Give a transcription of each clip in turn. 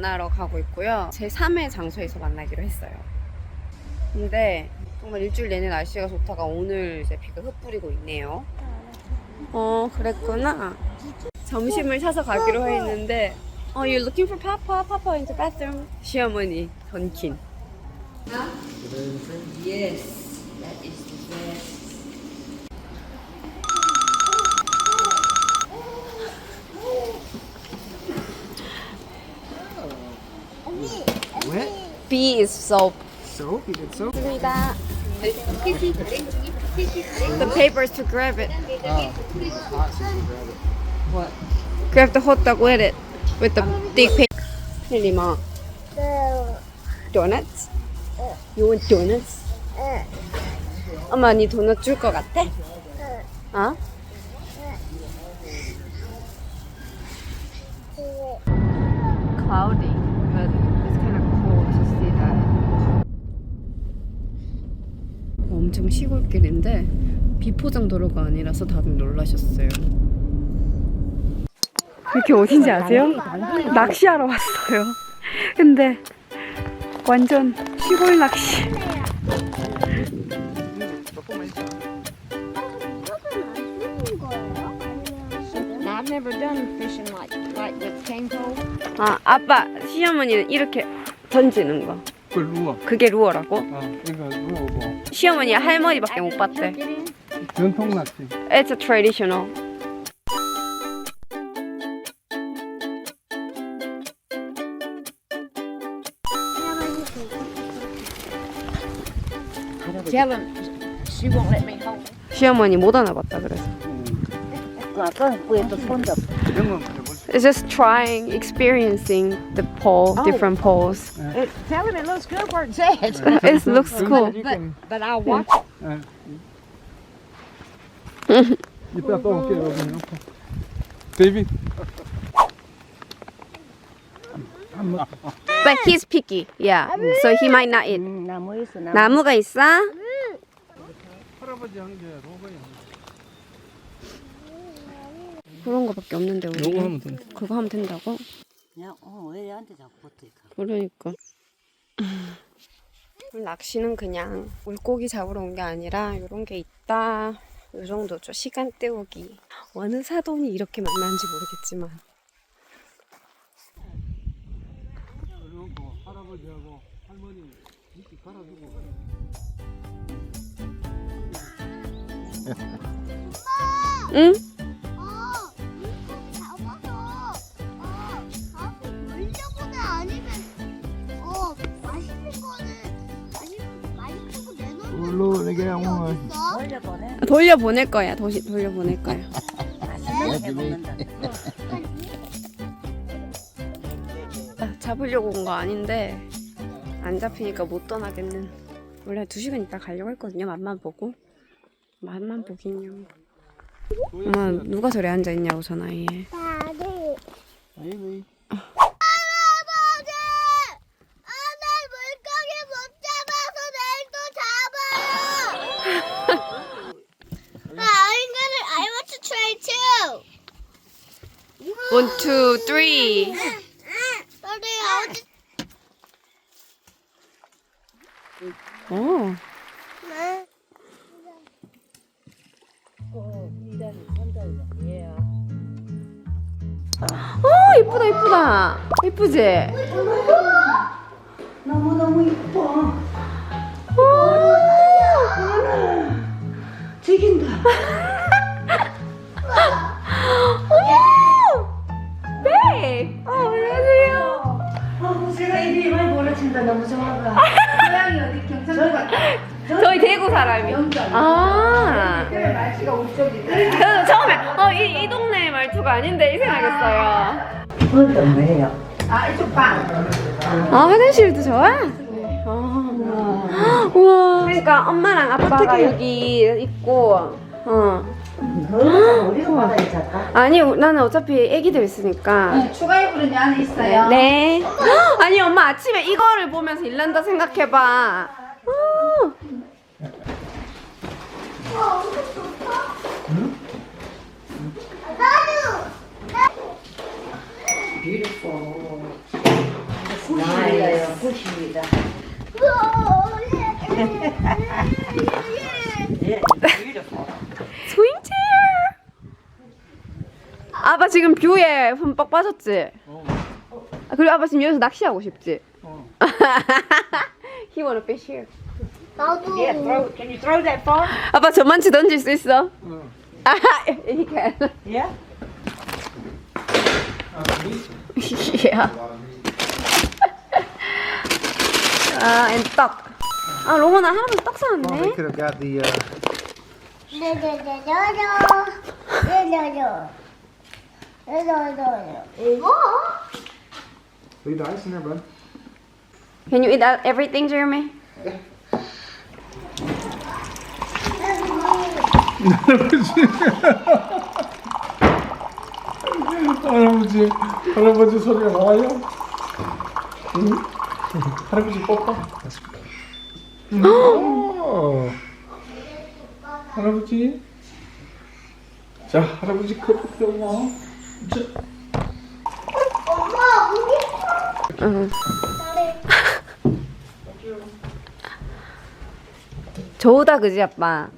만나러 가고 있고요. 제 3회 장소에서 만나기로 했어요. 근데 정말 일주일 내내 날씨가 좋다가 오늘 이제 비가 흩뿌리고 있네요. 어, 그랬구나. 점심을 사서 가기로 했는데 어, you're looking for Papa? Papa in the bathroom. 시어머니, 던킨. Yes, that is the best. B is soap. Soap? You get soap? 있습니다. The papers to grab it. Oh. It's hot, so you can grab it. What? Grab the hot dog with it. With the big paper. 힐리마. Donuts? You want donuts? 엄마 니 도넛 줄 것 같아? 어? Cloudy, 엄청 시골길인데 비포장 도로가 아니라서 다들 놀라셨어요. 이렇게 어딘지 아세요? 낚시하러 왔어요. 근데 완전 시골 낚시. 아 아빠 시어머니는 이렇게 던지는 거. 그게 루어라고? 어, 이거 누워고. 시어머니 할머니밖에 못 봤대. 전통 낚시. It's a traditional. Tell him she won't let me hold it. 시어머니 못 하나 봤다 그래서. 이런 건 해볼 수 It's just trying, experiencing the pole, Oh. different poles. Tell him it looks good where it says. It looks cool. You can, But I'll watch. 예. 이따 또 올게요, 여기 놓고. 데이비. 한번 But he's picky. Yeah. So he might not eat. 음, 나무 있어 나무. 나무가 있어? 할아버지 한 게 로고야. 그런 거밖에 없는데 우리. 요거 하면 된다. 그거 하면 된다고? 야, 어, 왜 얘한테 자꾸 붙어? 그러니까. 낚시는 그냥 물고기 잡으러 온 게 아니라 이런 게 있다. 이 정도죠. 시간 때우기. 어느 사돈이 이렇게 만난지 모르겠지만. 할아버지하고 할머니 밑에 갈아주고. 응? 올려보내. 돌려 보낼 거야. 도시 돌려 보낼 거야. 맛있는 게 먹는다. 아, 잡으려고 온 거 아닌데 안 잡히니까 못 떠나겠는. 원래 두 시간 있다 가려고 했거든요. 맛만 보고. 맛만 보긴요. 엄마 누가 저리 앉아 있냐고 전화해. 아이고. 할아버지 아날 물고기 못 잡아서 내일 또 잡아요 아, I'm gonna I want to try too One, two, three. 오. 네. 어 이쁘다 이쁘다 이쁘지? 너무 너무 이뻐. 튀긴다. 안녕하세요. 제가 이름이 말 몰라친다 너무 좋아가. 고향이 어디 경상도 같아. 저희 대구 사람이. 아. 저는 처음에 어 이 이 동네 말투가 아닌데 이 생각했어요. 어떤 거예요? 아 이쪽 방. 아 화장실도 좋아? 아. 우와. 그러니까 엄마랑 아빠가 여기 있고, 어. 우리가 바다에 잤다. 아니 나는 어차피 애기들 있으니까. 추가 이불은 안에 있어요. 네. 아니 엄마 아침에 이거를 보면서 일난다 생각해봐. 어. 나도 나예요. 90이다. 예, beautiful. 스윙체어. 아빠 지금 뷰에 흠뻑 빠졌지? 아, 그리고 아빠 지금 여기서 낚시하고 싶지? He wanna fish here. 나도. Yeah, throw, can you throw that far? 아빠 저만치 던질 수 있어? 아, he can. Yeah. yeah. 아, and 떡. 아, 로건아 할아버지 떡 Well, they 사왔네. could have got the, uh, 뭐? leave the ice in there, bud. Can you eat that- everything, Jeremy? 할아버지, 할아버지 소리가 나와요? 응? 할아버지 뽀뽀? 오, 할아버지. 자, 할아버지 커피 들어와. 엄마, 우리 응. 좋다, 그지, 아빠?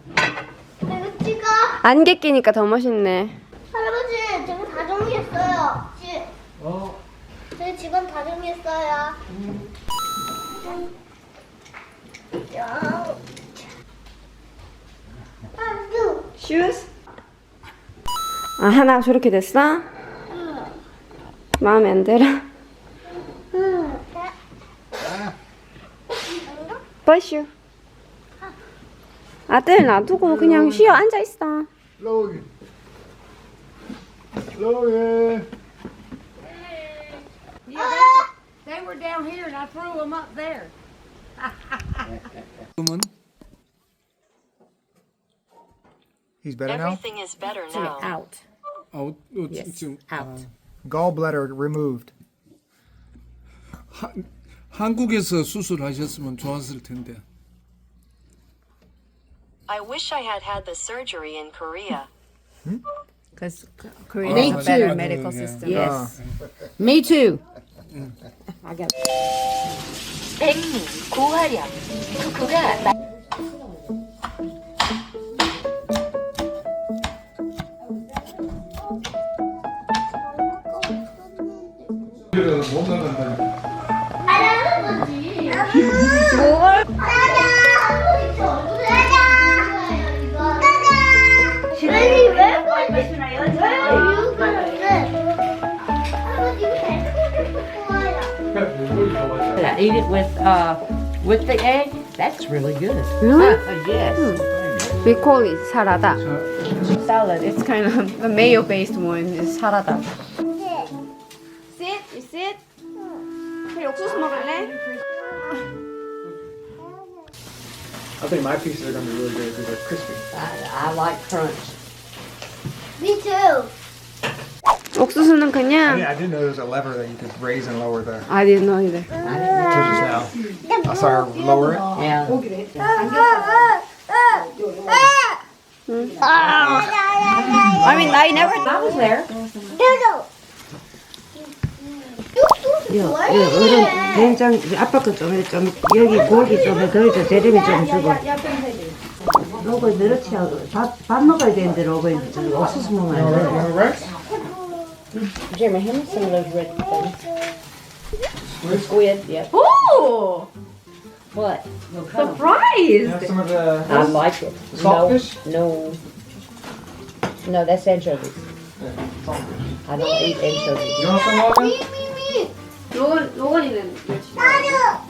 내가 찍어. 안개 끼니까 더 멋있네. 할아버지, 제가 다 정리했어요. 지, 어, 제 직원 다 정리했어요. 야. 아, 하나 저렇게 됐어? 마음에 안 들어? 응. 버슈. 아들 놔두고 그냥 쉬어 앉아 있어. 로기. 로기. They were down here and I threw them up there. He's better now. Everything is better now. Out. 어, 어, 지금 Out. Gallbladder removed. 한, 한국에서 수술하셨으면 좋았을 텐데. I wish I had had the surgery in Korea. Because Korea Me has a better too. medical Yeah. system. Yes. Me too. I got 백미, 고화량, 쿠쿠가 버지 이거 잘 좋아요. I eat it with uh with the egg. That's really good. Really? Uh, yes. We call it 사라다. Salad. It's kind of a mayo-based one. Is 사 라다. Sit. You sit. 그래 옥수수 먹을래? I think my pieces are gonna be really good because they're crispy. I, I like crunch. Me too. 옥수수는 I, 그냥. didn't, I didn't know there was a lever that you could raise and lower the I didn't know either. just now. I saw her lower it. Yeah. I mean, I never. I was there. 요, 요, 얼음 된장 아빠 거좀 좀 여기 고기 좀 더해서 대림이 좀 주고 로고 늘어치 하고 밥, 밥 먹어야 되는데 로고 옥수수 먹어야 돼 Want Rex? Jeremy, hand me some of those red things. Squid, yeah. Oh, What? surprise! Have some of the I like it. saltfish? No. No. No, that's anchovies. Yeah, saltfish. I don't eat anchovies. You want some Logan? 미, 미, 미. 로건 로건이는 멸치. 나도.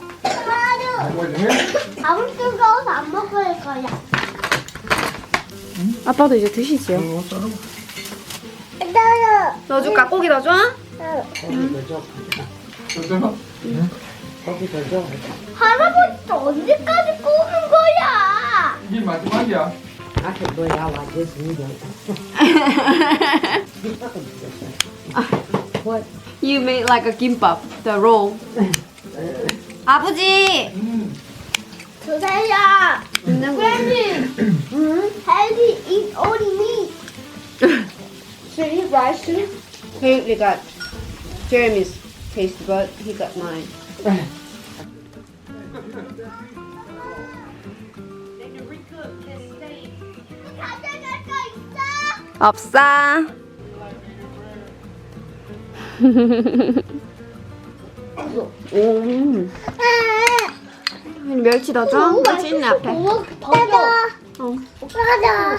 here? 밥을 뜨거워서 안 먹을 거야. 아빠도 이제 드시죠. 나도. 넣어줄까? 고기 넣어줘? 더 줘. 괜찮아? 더 줘. 할아버지 언제까지 구우는 거야? 이게 마지막이야. Bring out like this medium. what? You made like a gimbap, the roll. 아버지. 두 살이야. Granny. Healthy eat only meat. Should he rice too? He, he got Jeremy's taste bud. He got mine. 가져갈 거 있어? 없어. 오. 멸치 넣어줘? 멸치 있네 앞에. 오, 가자. 어. 가자.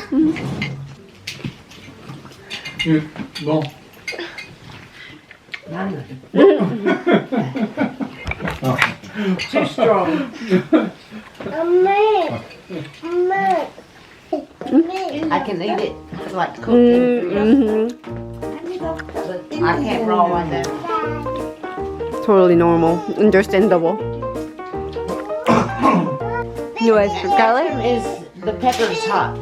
예, 너. Too strong. 엄마. 엄마. I can eat it like cooked 음, 음. but I can't raw one that. Totally normal. Understandable. You guys for garlic? Is the pepper's hot?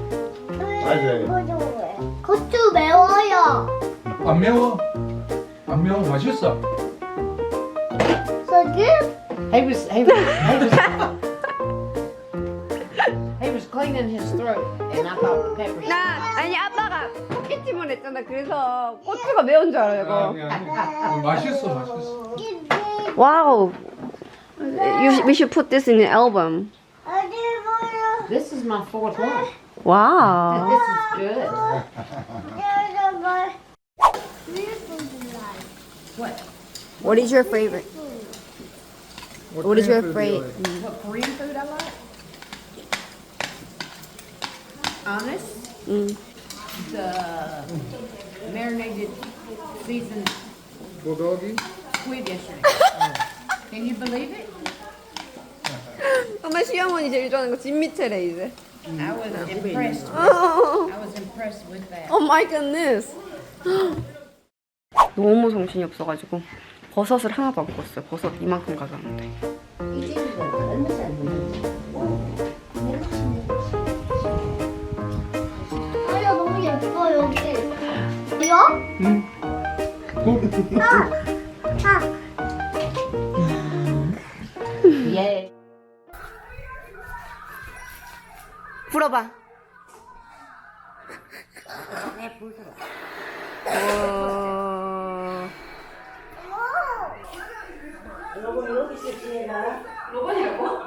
고추 매워요. 안 매워? 안 매워? 맛있어. 저기 He was he was he was, he was cleaning his throat, and I thought the pepper's. 나 아니 아빠가 포켓집을 했잖아. 그래서 고추가 매운 줄 알아요. 이거. 아니, 아니. 어, 맛있어, 맛있어. Wow. You, sh- we should put this in an album. 어디 보여? This is my fourth one. Wow. This is good. 여러분. What is your favorite? What is your favorite? What Korean food I like? Honest, 음. The marinated seasoned 고기? squid yesterday. Can you believe it? 엄마 시어머니 제일 좋아하는 거 진미채래 이제. I was impressed. I was impressed with that. Oh my goodness. 너무 정신이 없어가지고 버섯을 하나도 안 구웠어요. 버섯 이만큼 가져왔는데. 아야 이거? 응. 아. 아. Yeah. 불어봐. 어...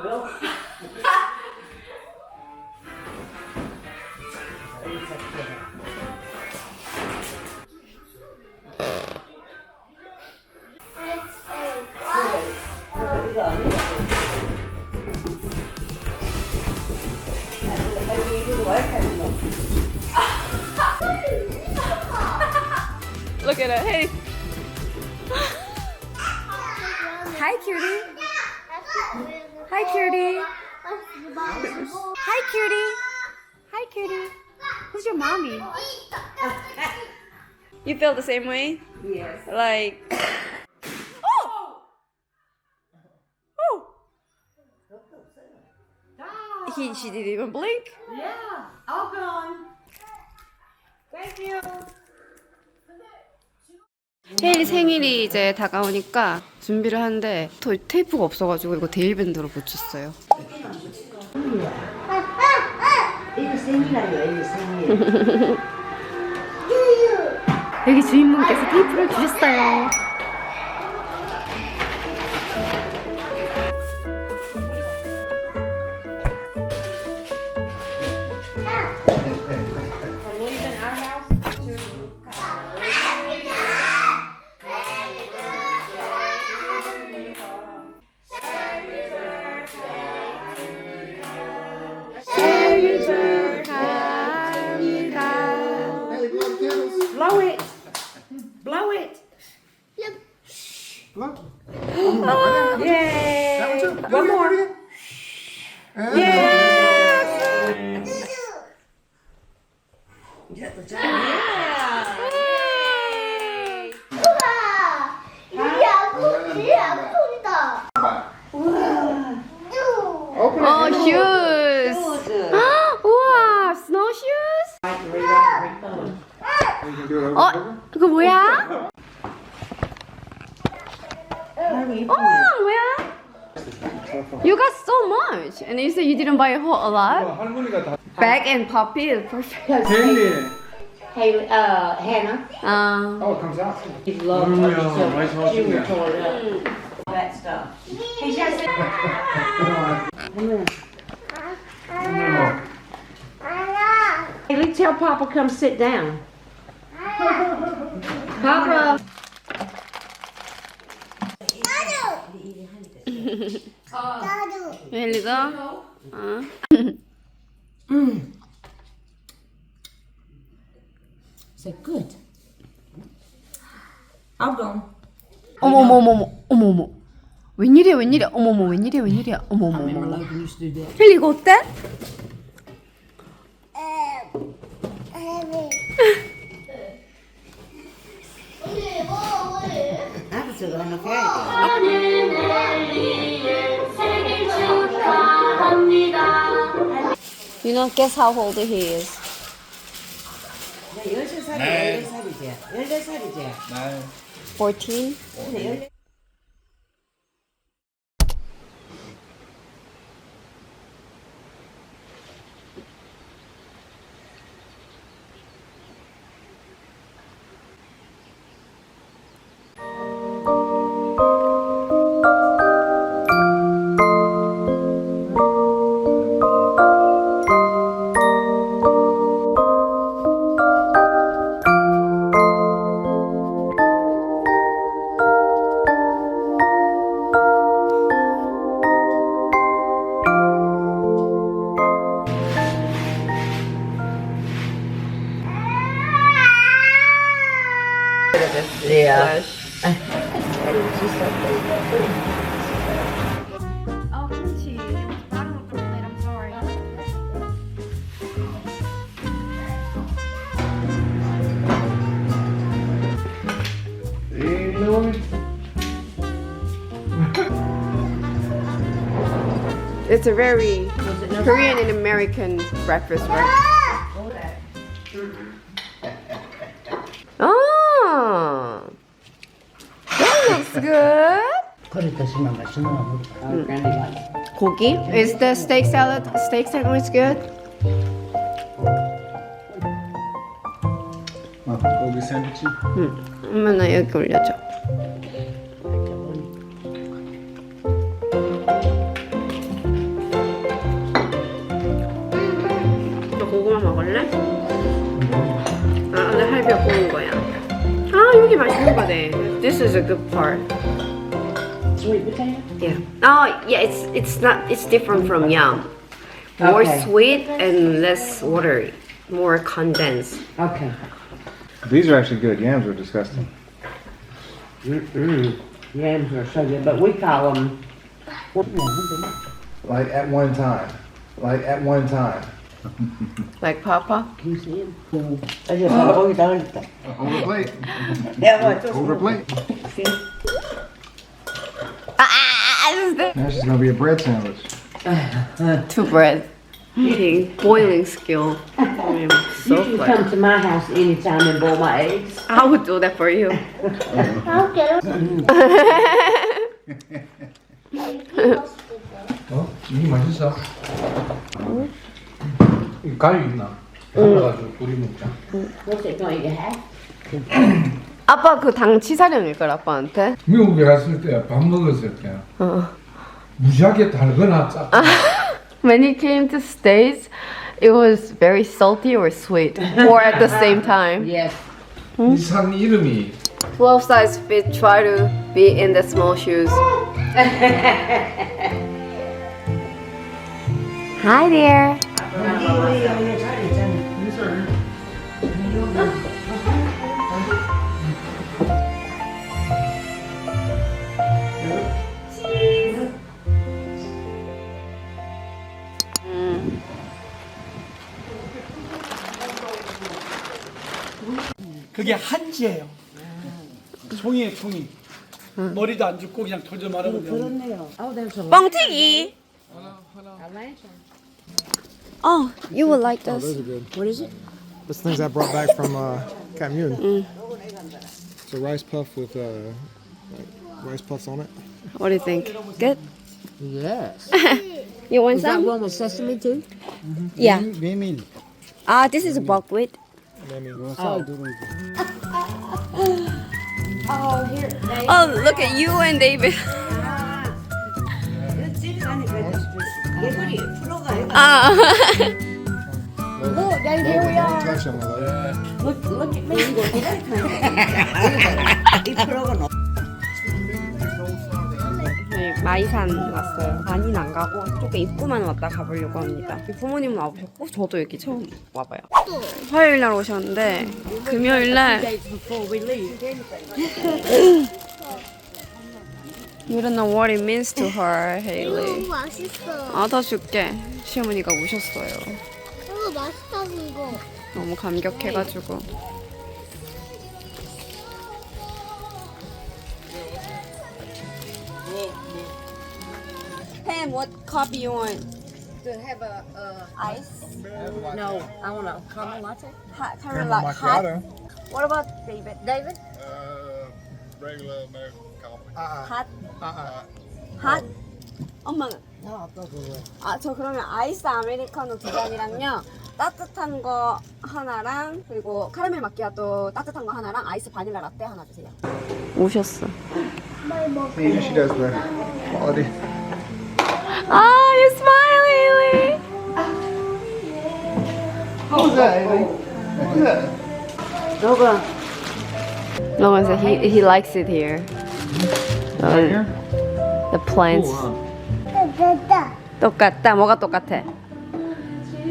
Look feel the same way? Yes. Like. Oh! Oh! He, she didn't even blink. All gone. 헤일리 생일이 이제 다가오니까 준비를 하는데 또 테이프가 없어가지고 이거 데일밴드로 붙였어요. 이거 생일이에요. 이거 생일. 여기 주인분께서 테이프를 주셨어요. and Poppy is perfect. Haley. Uh, Hannah. Um, oh, it comes out. She loved her. Yeah, so All that stuff. He just Come on. Come here. Haley, tell Papa come sit down. Papa. Haley's all. Uh. Mm. 도? 어. Say good. I'll go. 어머 어머 어머 어머 어머 어머. 웬일이야 웬일이야 어머 어머 웬일이야 웬일이야 어머 어머 어머. 어머. Logan used to do that. 헬리 이거 어때? 아버지가 하나 가야 돼. You know guess how old he is? 13살이야, 14살이지. 14살이지. 14? Yeah. Bottom of. I'm sorry. It's a very Korean and American breakfast, right? 싶으면 맛있는 거 먹어. Oh, Granny likes 고기? Is the steak salad steak sandwich good? 아, 고기 샌드위치. 엄마 여기 올려줘. 너 고구마 먹을래? 아, 오늘 할비 구운 거야. 아, 여기 맛있는 거네. This is a good part. Sweet potato? Yeah. Oh, yeah. It's it's not. It's different from yam. More Okay. sweet and less watery. More condensed. Okay. These are actually good. Yams are disgusting. Mm-mm. Yams are so good, but we call them. Like at one time. Like at one time. Like Papa. Can you see them? I just oh, uh-huh. you done it. Over plate. Yeah, what? Just Over plate. This is the Now she's gonna be a bread sandwich. two bread. Eating boiling skill. I'm so You can glad. come to my house anytime and boil my eggs. I would do that for you. I'll get it. 어? 이게 맛있어? 이 가위 있나? 잘라가지고 뿌리 먹자. What's it going to have? 아빠 그 당 치사령일 걸 아빠한테. 미국에 갔을 때 밥 먹었을 때 어. 무지하게 달거나 짜. When he came to States, it was very salty or sweet, or at the same time. Yes. 이산 이름이 12 size fit try to be in the small shoes. Hi there. 그게 한지예요. 송이에 송이. 머리도 안 죽고 그냥 돌져 말하면 돼요. 그렇네요. Oh, there's a 뻥튀기. Oh, you will like this. What is it? This things I brought back from uh, Kamyun. It's a rice puff with uh, like rice puffs on it. What do you think? Good? Yes. You want Is that some? one with sesame too? Yeah. Memin. Ah, this is buckwheat. Oh. oh, here. Oh, look at you and David. 예불이 ah. Look, here we are. Look, look at me. 마이산 왔어요. 많이는 안 가고 조금 입구만 왔다 가보려고 합니다. 부모님은 와보셨고 저도 여기 처음 와봐요. 화요일 날 오셨는데 금요일 날 You don't know what it means to her, Haley. 너무 맛있어. 아, 더 줄게. 시어머니가 우셨어요. 너무 맛있다고 이거. 너무 감격해가지고. Pam, what coffee you want? To have a uh, ice, No, I want a caramel latte. hot, caramel like hot. What about David? David, Uh, regular American coffee. hot, Uh-uh. hot. 엄마는? 아, 저 그러면 아이스 아메리카노 두 잔이랑요. 따뜻한 거 하나랑 그리고 카라멜 마키아토 따뜻한 거 하나랑 아이스 바닐라 라떼 하나 주세요. 오셨어. She does the quality. Ah, you smile, Haley. 너가 Logan said he he likes it here. Uh, the plants. 됐다. 똑같다. 뭐가 똑같아?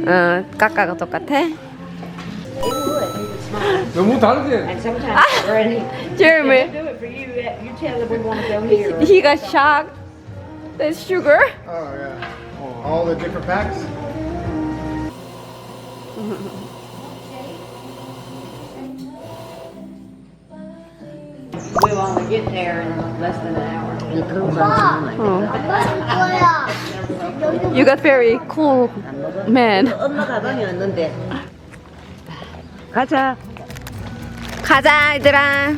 어, 까까가 똑같아? 너무 다르지? and sometimes Bernie, Jeremy, do it for you. You tell them we want to go here. he got shocked. There's sugar. Oh, yeah. All the different packs? We'll only get there in less than an hour. 뭐야? You got very cool man. 엄마 가방이었는데. 가자. 가자, 얘들아.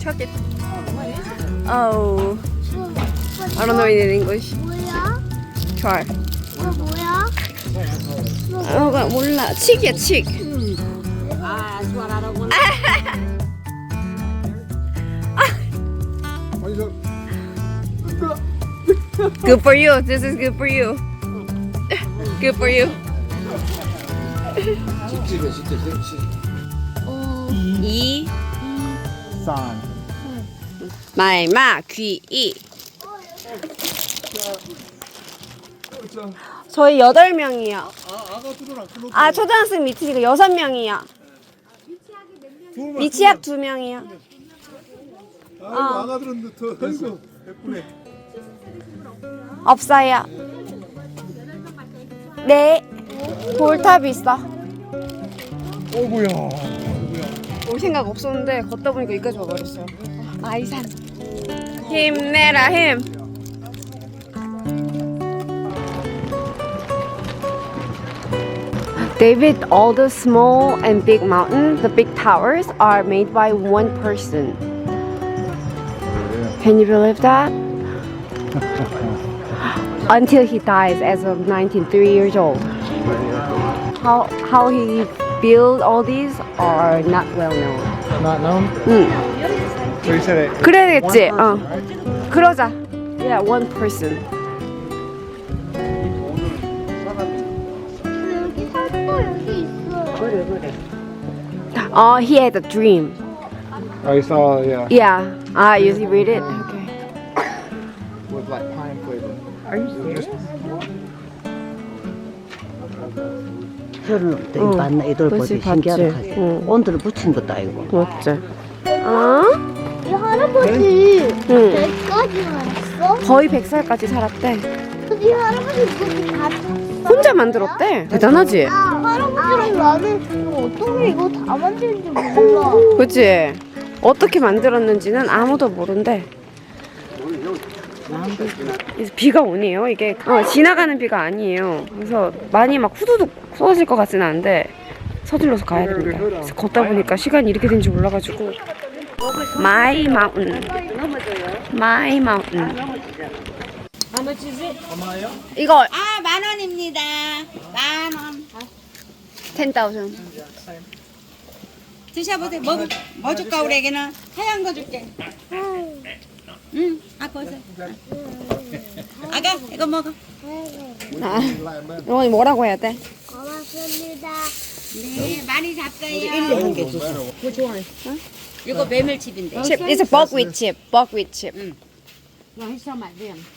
저기. Oh, I don't know it in English. 뭐야? Try. 이거 뭐야? 어, 나 몰라. 칙이야, 칙. What is it? Good for you. This is good for you. Good for you. 찝찝해, 진짜 찝찝. 이 Sign. 말마 귀이. 저희 여덟 명이요. 아 초등학생 미치니까 여섯 명이요. 미치학 두 명이요. 아이고, 아가들은 더, 아이고, 예쁘네. 없어요. 네. 돌탑 있어. 어구야. 올 생각 없었는데 걷다 보니까 여기까지 와버렸어요. 마이산. 힘내라 힘. David, all the small and big mountains, the big towers are made by one person. Can you believe that? Until he dies as of 93 years old. How how he built all these are not well known. Not known? 응. So you said it. 그래야겠지. One 어. person, right? 그러자. Yeah, one person. Oh, he had a dream. Oh, you saw, yeah, Yeah. Ah, you read it. Okay. with like pine flavor. Are you serious? 또이 봤나 이들 그치, 보지 신기하다 봤지. 하지. 응. 온도를 붙인 것도 아니고. 맞지? 어? 이 할아버지 응. 100까지 왔어? 거의 100살까지 살았대. 근데 이 할아버지 다? 혼자 만들었대. 대단하지? 아, 할아버지랑 나는 어떻게 이거 다 만드는지 몰라. 그치? 어떻게 만들었는지는 아무도 모른대. 그래서 비가 오네요. 이게 어, 지나가는 비가 아니에요. 그래서 많이 막 후두둑 쏟아질 것 같지는 않은데 서둘러서 가야 됩니다. 그래서 걷다 보니까 시간이 이렇게 된지 몰라가지고 마이 마운 마이 마운 이거 아, 만 원입니다. 만 원. 10,000 드셔보세요. 뭐, 뭐 줄까, 우리 애기는? 하얀 거 줄게. 응, 아, 보세요. 아가 이거 먹어. 아, 영원이 뭐라고 해야 돼? 고맙습니다. 네 많이 잡어요. 일리 한개 주세요. 이거 메밀칩인데. Chip. It's a buckwheat chip. Buckwheat chip. No, he's talking about them.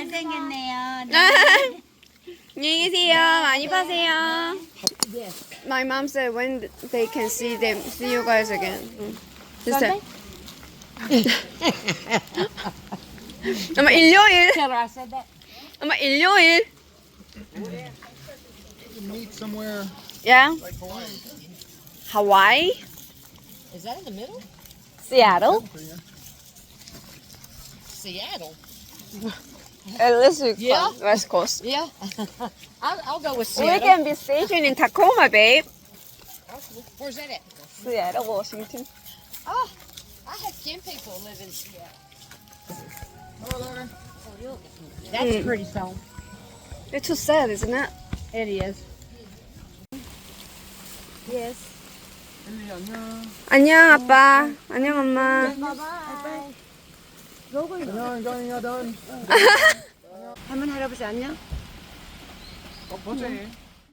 잘생겼네요. 안녕히 계세요. 많이 파세요. My mom said when they can see them, see you guys again. 응. 진짜. 아마 일요일. Tell her I said that. 아마 일요일. Meet somewhere Yeah. like Hawaii. Hawaii. Is that in the middle? Seattle. Seattle. At least we Yeah. West Coast. Yeah. I'll, I'll go with We Seattle. can be stationed in Tacoma, babe. Where's that at? Seattle, Washington. Oh, I have 10 people live in Seattle. That's a pretty song. It's too sad, isn't it? It is. 안녕 아빠. 안녕 엄마. 할머니 할아버지 안녕. 어, 보지.